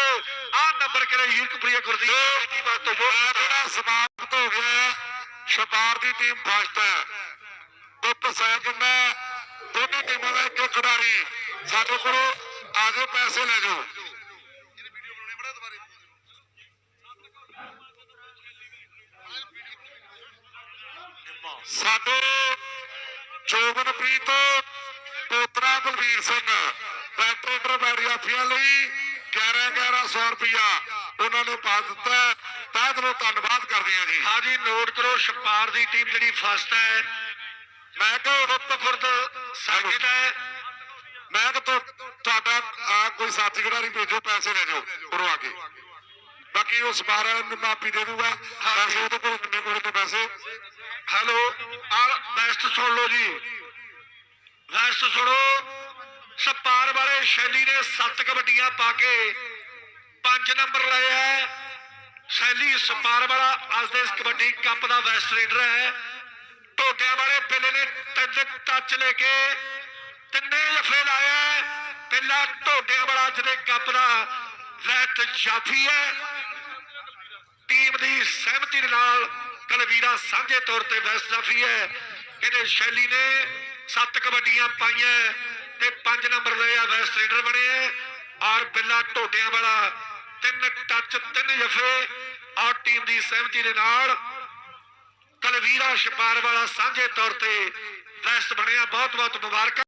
ਆ ਨੰਬਰ ਕਰੇ ਯੂਰਕਪ੍ਰਿਆ ਗੁਰਦੀਪ ਦੀ ਬਾਤ ਤੋਂ ਜਿਹੜਾ ਸਮਾਪਤ ਹੋ ਗਿਆ। ਸ਼ਪਾਰ ਦੀ ਟੀਮ ਫਸਟ ਹੈ। ਦੁੱਧ ਸੈਕਿੰਡ ਹੈ ਦੋਨੇ ਟੀਮਾਂ ਦਾ ਇੱਕ ਖਿਡਾਰੀ ਸਾਡੇ ਕੋਲੋਂ ਆਗੇ ਪੈਸੇ ਲੈ ਜਾਓ। ਸਾਡੇ ਜੋਬਨਪ੍ਰੀਤ ਪੋਤਰਾ ਬਲਵੀਰ ਸਿੰਘ ਟਰੈਕਟਰ ਬੈਰੀਆਫੀਆਂ ਲਈ 11 1100 ਰੁਪਇਆ ਉਹਨਾਂ ਨੇ ਪਾ ਦਿੱਤਾ ਹੈ। ਤਹਿ ਦਿਲੋਂ ਧੰਨਵਾਦ ਕਰਦੇ ਹਾਂ ਜੀ। ਹਾਂਜੀ ਨੋਟ ਕਰੋ ਛਪਾਰ ਦੀ ਟੀਮ ਜਿਹੜੀ ਫਸਟ ਹੈ ਮੈਂ ਕਿਹਾ ਰੁੱਤ ਖੁਰਦ ਸੈਕਿੰਡ ਹੈ। ਮੈਂ ਕਿ ਤੁਹਾਡਾ ਆ, ਕੋਈ ਸਾਥੀ ਖਿਡਾਰੀ ਭੇਜੋ ਪੈਸੇ ਲੈ ਜਾਓ ਉਰੋਂ ਆ ਕੇ। ਬਾਕੀ ਉਹ ਸਪਾਰ ਨੂੰ ਮਾਪੀ ਦੇ ਦੂਗਾ। ਪੈਸੇ ਉਹਦੇ ਕੋਲ ਕਿੰਨੇ ਕੋਲ ਨੇ ਪੈਸੇ। ਹੈਲੋ ਆ ਬੈਸਟ ਸੁਣ ਲਓ ਜੀ। ਬੈਸਟ ਸੁਣੋ। ਸਪਾਰ ਵਾਲੇ ਸ਼ੈਲੀ ਨੇ 7 ਕਬੱਡੀਆਂ ਪਾ ਕੇ 5 ਨੰਬਰ ਲਏ ਹੈ। ਸ਼ੈਲੀ ਸਪਾਰ ਵਾਲਾ ਅੱਜ ਦੇ ਇਸ ਕਬੱਡੀ ਕੱਪ ਦਾ ਵੈਸਟ ਲੀਡਰ ਹੈ। ਟੋਟਿਆਂ ਵਾਲੇ ਪਹਿਲੇ ਨੇ ਤਿੰਨ ਟੱਚ ਲੈ ਕੇ ਤਿੰਨੇ ਜਫੇ ਲਾਇਆ ਹੈ। ਟੋਟਿਆਂ ਵਾਲਾ ਅੱਜ ਦੇ ਕੱਪ ਦਾ ਵੈਸਟ ਜਾਫੀ ਹੈ। ਟੀਮ ਦੀ ਸਹਿਮਤੀ ਦੇ ਨਾਲ ਕਲਵੀਰਾ ਸਾਂਝੇ ਤੌਰ ਤੇ ਵੈਸਟ ਜਾਫੀ ਹੈ। ਇਹਦੇ ਸ਼ੈਲੀ ਨੇ ਸੱਤ ਕਬੱਡੀਆਂ ਪਾਈਆਂ ਤੇ 5 ਨੰਬਰ ਲਏ ਆ ਵੈਸਟ ਲੀਡਰ ਬਣੇ ਆ। ਔਰ ਬਿੱਲਾ ਢੋਟਿਆਂ ਵਾਲਾ ਤਿੰਨ ਟੱਚ, ਤਿੰਨ ਜਫੇ ਔਰ ਟੀਮ ਦੀ ਸਹਿਮਤੀ ਦੇ ਨਾਲ ਕਲਵੀਰਾ ਛਪਾਰ ਵਾਲਾ ਸਾਂਝੇ ਤੌਰ ਤੇ ਵੈਸਟ ਬਣਿਆ। ਬਹੁਤ ਬਹੁਤ ਮੁਬਾਰਕਾਂ।